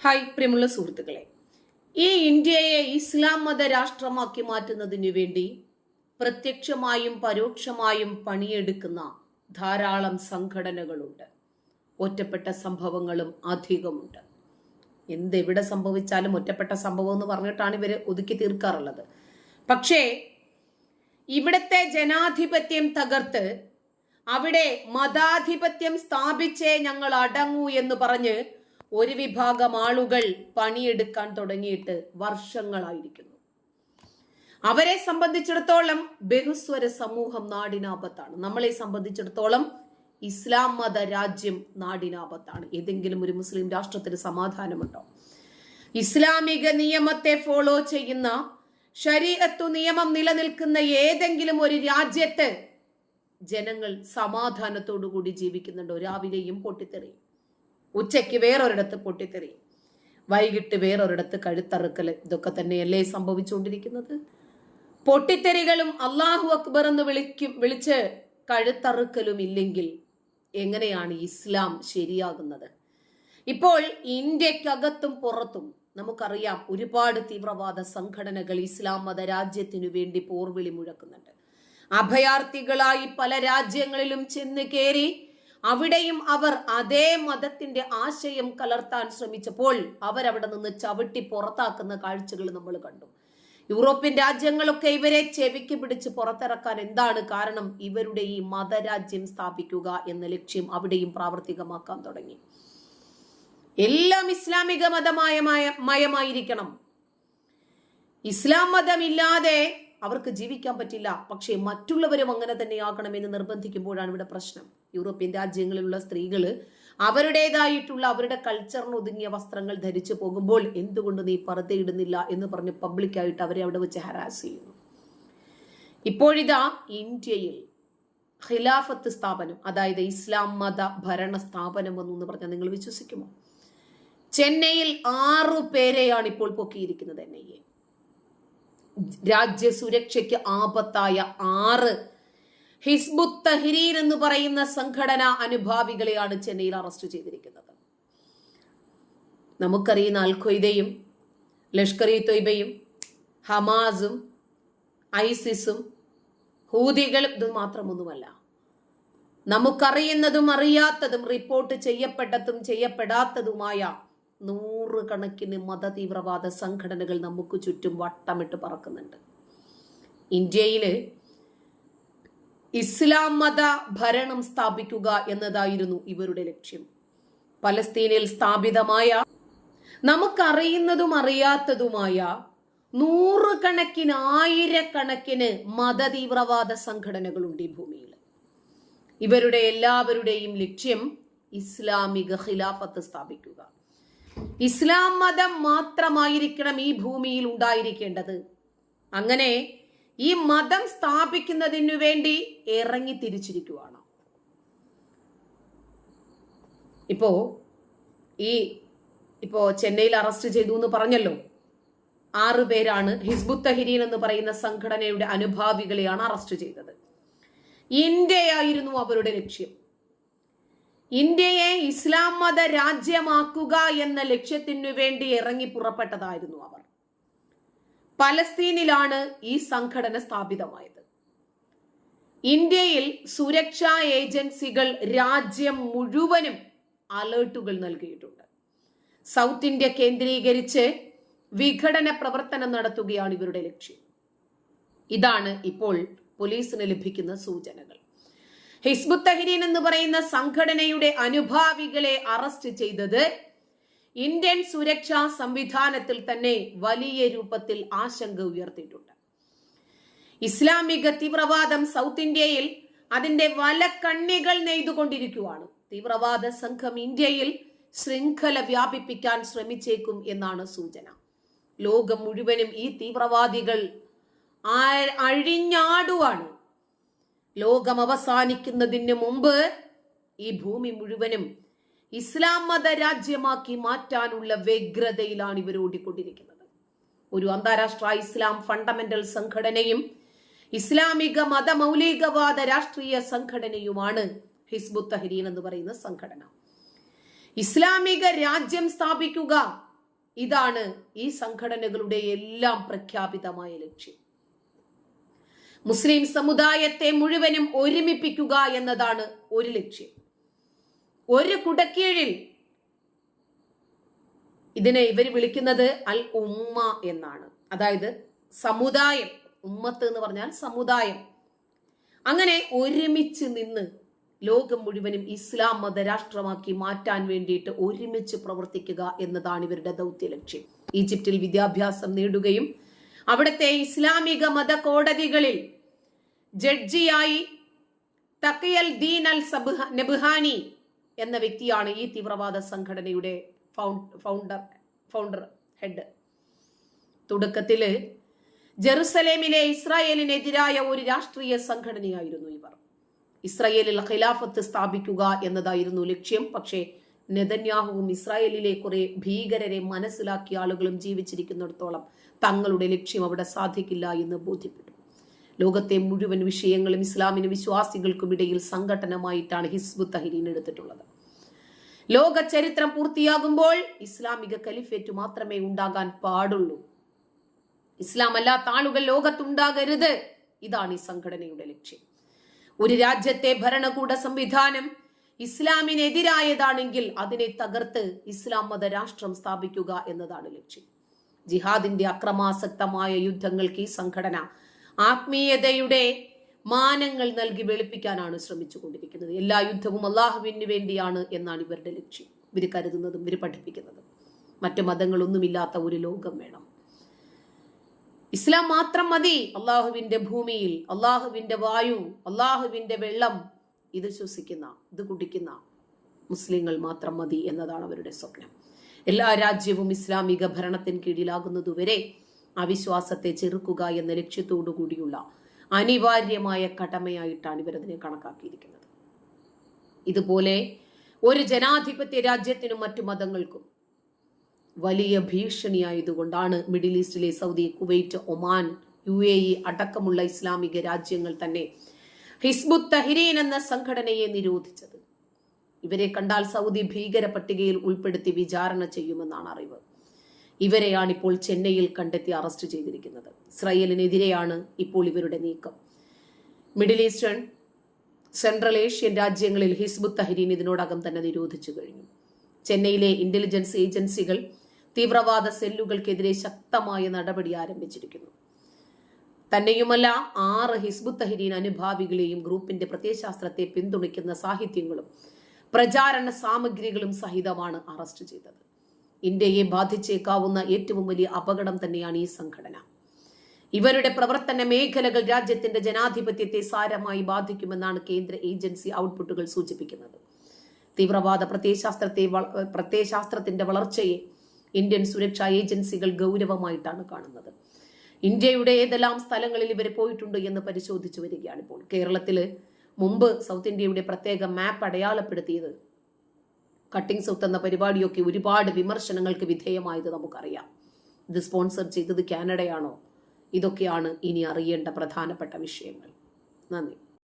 Hi പ്രിയമുള്ള സുഹൃത്തുക്കളെ. ഈ ഇന്ത്യയെ ഇസ്ലാം മത രാഷ്ട്രമാക്കി മാറ്റുന്നതിനു വേണ്ടി പ്രത്യക്ഷമായും പരോക്ഷമായും പണിയെടുക്കുന്ന ധാരാളം സംഘടനകളുണ്ട്. ഒറ്റപ്പെട്ട സംഭവങ്ങളും അധികമുണ്ട്. എന്തെവിടെ സംഭവിച്ചാലും ഒറ്റപ്പെട്ട സംഭവം എന്ന് പറഞ്ഞിട്ടാണ് ഇവർ ഒതുക്കി തീർക്കാറുള്ളത്. പക്ഷേ ഇവിടുത്തെ ജനാധിപത്യം തകർത്ത് അവിടെ മതാധിപത്യം സ്ഥാപിച്ചേ ഞങ്ങൾ അടങ്ങൂ എന്ന് പറഞ്ഞ് ഒരു വിഭാഗം ആളുകൾ പണിയെടുക്കാൻ തുടങ്ങിയിട്ട് വർഷങ്ങളായിരിക്കുന്നു. അവരെ സംബന്ധിച്ചിടത്തോളം ബഹുസ്വര സമൂഹം നാടിനാപത്താണ്. നമ്മളെ സംബന്ധിച്ചിടത്തോളം ഇസ്ലാം മത രാജ്യം നാടിനാപത്താണ്. ഏതെങ്കിലും ഒരു മുസ്ലിം രാഷ്ട്രത്തിന് സമാധാനമുണ്ടോ? ഇസ്ലാമിക നിയമത്തെ ഫോളോ ചെയ്യുന്ന ശരീരത്തു നിയമം നിലനിൽക്കുന്ന ഏതെങ്കിലും ഒരു രാജ്യത്ത് ജനങ്ങൾ സമാധാനത്തോടു കൂടി ജീവിക്കുന്നുണ്ടോ? രാവിലെയും പൊട്ടിത്തെറിയും. ഉച്ചയ്ക്ക് വേറൊരിടത്ത് പൊട്ടിത്തെറിയും വൈകിട്ട് വേറൊരിടത്ത് കഴുത്തറുക്കൽ ഇതൊക്കെ തന്നെയല്ലേ സംഭവിച്ചുകൊണ്ടിരിക്കുന്നത്? പൊട്ടിത്തെറികളും അള്ളാഹു അക്ബർ എന്ന് വിളിക്കും വിളിച്ച് കഴുത്തറുക്കലും ഇല്ലെങ്കിൽ എങ്ങനെയാണ് ഇസ്ലാം ശരിയാകുന്നത്? ഇപ്പോൾ ഇന്ത്യക്കകത്തും പുറത്തും നമുക്കറിയാം ഒരുപാട് തീവ്രവാദ സംഘടനകൾ ഇസ്ലാം മത രാജ്യത്തിനു വേണ്ടി പോർവിളി മുഴക്കുന്നുണ്ട്. അഭയാർത്ഥികളായി പല രാജ്യങ്ങളിലും ചെന്ന് കയറി അവിടെയും അവർ അതേ മതത്തിന്റെ ആശയം കലർത്താൻ ശ്രമിച്ചപ്പോൾ അവരവിടെ നിന്ന് ചവിട്ടി പുറത്താക്കുന്ന കാഴ്ചകൾ നമ്മൾ കണ്ടു. യൂറോപ്യൻ രാജ്യങ്ങളൊക്കെ ഇവരെ ചെവിക്ക് പിടിച്ച് പുറത്തിറക്കാൻ എന്താണ് കാരണം? ഇവരുടെ ഈ മതരാജ്യം സ്ഥാപിക്കുക എന്ന ലക്ഷ്യം അവിടെയും പ്രാവർത്തികമാക്കാൻ തുടങ്ങി. എല്ലാം ഇസ്ലാമിക മതമായ മയമായിരിക്കണം. ഇസ്ലാം മതമില്ലാതെ അവർക്ക് ജീവിക്കാൻ പറ്റില്ല. പക്ഷേ മറ്റുള്ളവരും അങ്ങനെ തന്നെയാകണമെന്ന് നിർബന്ധിക്കുമ്പോഴാണ് ഇവിടെ പ്രശ്നം. യൂറോപ്യൻ രാജ്യങ്ങളിലുള്ള സ്ത്രീകൾ അവരുടേതായിട്ടുള്ള അവരുടെ കൾച്ചറിന് ഒതുങ്ങിയ വസ്ത്രങ്ങൾ ധരിച്ചു പോകുമ്പോൾ എന്തുകൊണ്ട് നീ പറുതയിടുന്നില്ല എന്ന് പറഞ്ഞ് പബ്ലിക്കായിട്ട് അവരെ അവിടെ വെച്ച് ഹരാസ് ചെയ്യുന്നു. ഇപ്പോഴിതാ ഇന്ത്യയിൽ ഖിലാഫത്ത് സ്ഥാപനം അതായത് ഇസ്ലാം മത ഭരണ സ്ഥാപനം എന്ന് പറഞ്ഞാൽ നിങ്ങൾ വിശ്വസിക്കുമോ? ചെന്നൈയിൽ ആറു പേരെയാണ് ഇപ്പോൾ പൊക്കിയിരിക്കുന്നത് എൻ ഐ എ. രാജ്യ സുരക്ഷയ്ക്ക് ആപത്തായ ആറ് ഹിസ്ബുത്ത് തഹ്രീർ എന്ന് പറയുന്ന സംഘടന അനുഭാവികളെയാണ് ചെന്നൈയിൽ അറസ്റ്റ് ചെയ്തിരിക്കുന്നത്. നമുക്കറിയുന്ന അൽഖ്വയ്ദയും ലഷ്കർ ഇ തൊയ്ബയും ഹമാസും ഐസിസും ഹൂതികളും ഇത് മാത്രമൊന്നുമല്ല. നമുക്കറിയുന്നതും അറിയാത്തതും റിപ്പോർട്ട് ചെയ്യപ്പെട്ടതും ചെയ്യപ്പെടാത്തതുമായ നൂറുകണക്കിന് മതതീവ്രവാദ സംഘടനകൾ നമുക്ക് ചുറ്റും വട്ടമിട്ട് പറക്കുന്നുണ്ട്. ഇന്ത്യയിൽ ഇസ്ലാം മത ഭരണം സ്ഥാപിക്കുക എന്നതായിരുന്നു ഇവരുടെ ലക്ഷ്യം. പലസ്തീനിൽ സ്ഥാപിതമായ നമുക്കറിയുന്നതും അറിയാത്തതുമായ നൂറുകണക്കിന് ആയിരക്കണക്കിന് മതതീവ്രവാദ സംഘടനകളുണ്ട് ഈ ഭൂമിയിൽ. ഇവരുടെ എല്ലാവരുടെയും ലക്ഷ്യം ഇസ്ലാമിക ഖിലാഫത്ത് സ്ഥാപിക്കുക. ഇസ്ലാം മതം മാത്രമായിരിക്കണം ഈ ഭൂമിയിൽ ഉണ്ടായിരിക്കേണ്ടത്. അങ്ങനെ ഈ മതം സ്ഥാപിക്കുന്നതിനു വേണ്ടി ഇറങ്ങി തിരിച്ചിരിക്കുവാണ്. ഇപ്പോ ഈ ഇപ്പോ ചെന്നൈയിൽ അറസ്റ്റ് ചെയ്തു എന്ന് പറഞ്ഞല്ലോ. ആറു പേരാണ് ഹിസ്ബുത്ത് തഹരീൻ എന്ന് പറയുന്ന സംഘടനയുടെ അനുഭാവികളെയാണ് അറസ്റ്റ് ചെയ്തത്. ഇന്ത്യയായിരുന്നു അവരുടെ ലക്ഷ്യം. ഇന്ത്യയെ ഇസ്ലാം മത രാജ്യമാക്കുക എന്ന ലക്ഷ്യത്തിനു വേണ്ടി ഇറങ്ങി പുറപ്പെട്ടതായിരുന്നു അവർ. പലസ്തീനിലാണ് ഈ സംഘടന സ്ഥാപിതമായത്. ഇന്ത്യയിൽ സുരക്ഷാ ഏജൻസികൾ രാജ്യം മുഴുവനും അലേർട്ടുകൾ നൽകിയിട്ടുണ്ട്. സൗത്ത് ഇന്ത്യ കേന്ദ്രീകരിച്ച് വിഘടന പ്രവർത്തനം നടത്തുകയാണ് ഇവരുടെ ലക്ഷ്യം. ഇതാണ് ഇപ്പോൾ പോലീസിന് ലഭിക്കുന്ന സൂചനകൾ. ഹിസ്ബുത്ത് തഹരീൻ എന്ന് പറയുന്ന സംഘടനയുടെ അനുഭാവികളെ അറസ്റ്റ് ചെയ്തത് ഇന്ത്യൻ സുരക്ഷാ സംവിധാനത്തിൽ തന്നെ വലിയ രൂപത്തിൽ ആശങ്ക ഉയർത്തിയിട്ടുണ്ട്. ഇസ്ലാമിക തീവ്രവാദം സൗത്ത് ഇന്ത്യയിൽ അതിന്റെ വലക്കണ്ണികൾ നെയ്തുകൊണ്ടിരിക്കുവാണ്. തീവ്രവാദ സംഘം ഇന്ത്യയിൽ ശൃംഖല വ്യാപിപ്പിക്കാൻ ശ്രമിച്ചേക്കും എന്നാണ് സൂചന. ലോകം മുഴുവനും ഈ തീവ്രവാദികൾ അഴിഞ്ഞാടുവാണ്. ലോകം അവസാനിക്കുന്നതിന് മുമ്പ് ഈ ഭൂമി മുഴുവനും ഇസ്ലാം മത രാജ്യമാക്കി മാറ്റാനുള്ള വ്യഗ്രതയിലാണ് ഇവർ ഓടിക്കൊണ്ടിരിക്കുന്നത്. ഒരു അന്താരാഷ്ട്ര ഇസ്ലാം ഫണ്ടമെന്റൽ സംഘടനയും ഇസ്ലാമിക മതമൗലികവാദ രാഷ്ട്രീയ സംഘടനയുമാണ് ഹിസ്ബു തഹരീൻ എന്ന് പറയുന്ന സംഘടന. ഇസ്ലാമിക രാജ്യം സ്ഥാപിക്കുക ഇതാണ് ഈ സംഘടനകളുടെ എല്ലാം പ്രഖ്യാപിതമായ ലക്ഷ്യം. മുസ്ലിം സമുദായത്തെ മുഴുവനും ഒരുമിപ്പിക്കുക എന്നതാണ് ഒരു ലക്ഷ്യം. ഒരു കുടക്കീഴിൽ. ഇതിനെ ഇവർ വിളിക്കുന്നത് അൽ ഉമ്മ എന്നാണ്. അതായത് സമുദായം. ഉമ്മത്ത് എന്ന് പറഞ്ഞാൽ സമുദായം. അങ്ങനെ ഒരുമിച്ച് നിന്ന് ലോകം മുഴുവനും ഇസ്ലാം മതരാഷ്ട്രമാക്കി മാറ്റാൻ വേണ്ടിയിട്ട് ഒരുമിച്ച് പ്രവർത്തിക്കുക എന്നതാണ് ഇവരുടെ ദൗത്യ ലക്ഷ്യം. ഈജിപ്തിൽ വിദ്യാഭ്യാസം നേടുകയും അവിടുത്തെ ഇസ്ലാമിക മത കോടതികളിൽ ജഡ്ജിയായി തക്കയൽ ദീൻ അൽ സബ്ഹ- നബ്ഹാനി എന്ന വ്യക്തിയാണ് ഈ തീവ്രവാദ സംഘടനയുടെ ഫൗണ്ടർ ഫൗണ്ടർ ഹെഡ് തുടക്കത്തിൽ ജെറുസലേമിലെ ഇസ്രായേലിനെതിരായ ഒരു രാഷ്ട്രീയ സംഘടനയായിരുന്നു ഇവർ. ഇസ്രായേലിൽ ഖിലാഫത്ത് സ്ഥാപിക്കുക എന്നതായിരുന്നു ലക്ഷ്യം. പക്ഷേ നെതന്യാഹുവും ഇസ്രായേലിലെ കുറെ ഭീകരരെ മനസ്സിലാക്കിയ ആളുകളും ജീവിച്ചിരിക്കുന്നിടത്തോളം തങ്ങളുടെ ലക്ഷ്യം അവിടെ സാധിക്കില്ല എന്ന് ബോധ്യപ്പെട്ടു. ലോകത്തെ മുഴുവൻ വിഷയങ്ങളും ഇസ്ലാമിന് വിശ്വാസികൾക്കും ഇടയിൽ സംഘടനമായിട്ടാണ് ഹിസ്ബു തഹരീൻ എടുത്തിട്ടുള്ളത്. ലോക ചരിത്രം പൂർത്തിയാകുമ്പോൾ ഇസ്ലാമിക കലിഫേറ്റ് മാത്രമേ ഉണ്ടാകാൻ പാടുള്ളൂ. ഇസ്ലാം അല്ലാത്ത ആളുകൾ ലോകത്തുണ്ടാകരുത്. ഇതാണ് ഈ സംഘടനയുടെ ലക്ഷ്യം. ഒരു രാജ്യത്തെ ഭരണകൂട സംവിധാനം ഇസ്ലാമിനെതിരായതാണെങ്കിൽ അതിനെ തകർത്ത് ഇസ്ലാം മത രാഷ്ട്രം സ്ഥാപിക്കുക എന്നതാണ് ലക്ഷ്യം. ജിഹാദിന്റെ അക്രമാസക്തമായ യുദ്ധങ്ങൾക്ക് ഈ സംഘടന ആത്മീയതയുടെ മാനങ്ങൾ നൽകി വെളുപ്പിക്കാനാണ് ശ്രമിച്ചുകൊണ്ടിരിക്കുന്നത്. എല്ലാ യുദ്ധവും അള്ളാഹുവിന് വേണ്ടിയാണ് എന്നാണ് ഇവരുടെ ലക്ഷ്യം. ഇവർ കരുതുന്നതും ഇവർ പഠിപ്പിക്കുന്നതും. മറ്റു മതങ്ങളൊന്നുമില്ലാത്ത ഒരു ലോകം വേണം. ഇസ്ലാം മാത്രം മതി. അള്ളാഹുവിന്റെ ഭൂമിയിൽ അള്ളാഹുവിന്റെ വായു അള്ളാഹുവിന്റെ വെള്ളം ഇത് ശ്വസിക്കുന്ന ഇത് കുടിക്കുന്ന മുസ്ലിങ്ങൾ മാത്രം മതി എന്നതാണ് അവരുടെ സ്വപ്നം. എല്ലാ രാജ്യവും ഇസ്ലാമിക ഭരണത്തിന് കീഴിലാകുന്നതുവരെ അവിശ്വാസത്തെ ചെറുക്കുക എന്ന ലക്ഷ്യത്തോടു കൂടിയുള്ള അനിവാര്യമായ കടമയായിട്ടാണ് ഇവരതിനെ കണക്കാക്കിയിരിക്കുന്നത്. ഇതുപോലെ ഒരു ജനാധിപത്യ രാജ്യത്തിനും മറ്റു മതങ്ങൾക്കും വലിയ ഭീഷണിയായതുകൊണ്ടാണ് middle ഈസ്റ്റിലെ Saudi Kuwait Oman U A E അടക്കമുള്ള ഇസ്ലാമിക രാജ്യങ്ങൾ തന്നെ ഹിസ്ബുത്ത് തഹ്രീൻ എന്ന സംഘടനയെ നിരോധിച്ചത്. ഇവരെ കണ്ടാൽ സൗദി ഭീകര പട്ടികയിൽ ഉൾപ്പെടുത്തി വിചാരണ ചെയ്യുമെന്നാണ് അറിവ്. ഇവരെയാണ് ഇപ്പോൾ ചെന്നൈയിൽ കണ്ടെത്തി അറസ്റ്റ് ചെയ്തിരിക്കുന്നത്. ഇസ്രായേലിനെതിരെയാണ് ഇപ്പോൾ ഇവരുടെ നീക്കം. മിഡിൽ ഈസ്റ്റേൺ സെൻട്രൽ ഏഷ്യൻ രാജ്യങ്ങളിൽ ഹിസ്ബുത്ത് തഹരീൻ ഇതിനോടകം തന്നെ നിരോധിച്ചു കഴിഞ്ഞു. ചെന്നൈയിലെ ഇന്റലിജൻസ് ഏജൻസികൾ തീവ്രവാദ സെല്ലുകൾക്കെതിരെ ശക്തമായ നടപടി ആരംഭിച്ചിരിക്കുന്നു. തന്നെയുമല്ല ആറ് ഹിസ്ബുത്ത് തഹരീൻ അനുഭാവികളെയും ഗ്രൂപ്പിന്റെ പ്രത്യയശാസ്ത്രത്തെ പിന്തുണയ്ക്കുന്ന സാഹിത്യങ്ങളും പ്രചാരണ സാമഗ്രികളും സഹിതമാണ് അറസ്റ്റ് ചെയ്തത്. ഇന്ത്യയെ ബാധിച്ചേക്കാവുന്ന ഏറ്റവും വലിയ അപകടം തന്നെയാണ് ഈ സംഘടന. ഇവരുടെ പ്രവർത്തന മേഖലകൾ രാജ്യത്തിന്റെ ജനാധിപത്യത്തെ സാരമായി ബാധിക്കുമെന്നാണ് കേന്ദ്ര ഏജൻസി ഔട്ട്പുട്ടുകൾ സൂചിപ്പിക്കുന്നത്. തീവ്രവാദ പ്രത്യയശാസ്ത്രത്തെ പ്രത്യയശാസ്ത്രത്തിന്റെ വളർച്ചയെ ഇന്ത്യൻ സുരക്ഷാ ഏജൻസികൾ ഗൗരവമായിട്ടാണ് കാണുന്നത്. ഇന്ത്യയുടെ ഏതെല്ലാം സ്ഥലങ്ങളിൽ ഇവർ പോയിട്ടുണ്ട് എന്ന് പരിശോധിച്ചു വരികയാണ് ഇപ്പോൾ കേരളത്തിൽ മുമ്പ് സൗത്ത് ഇന്ത്യയുടെ പ്രത്യേക മാപ്പ് അടയാളപ്പെടുത്തിയത് കട്ടിംഗ് സൗത്ത് എന്ന പരിപാടിയൊക്കെ ഒരുപാട് വിമർശനങ്ങൾക്ക് വിധേയമായത് നമുക്കറിയാം. ഇത് സ്പോൺസർ ചെയ്തത് കാനഡയാണോ? ഇതൊക്കെയാണ് ഇനി അറിയേണ്ട പ്രധാനപ്പെട്ട വിഷയങ്ങൾ. നന്ദി.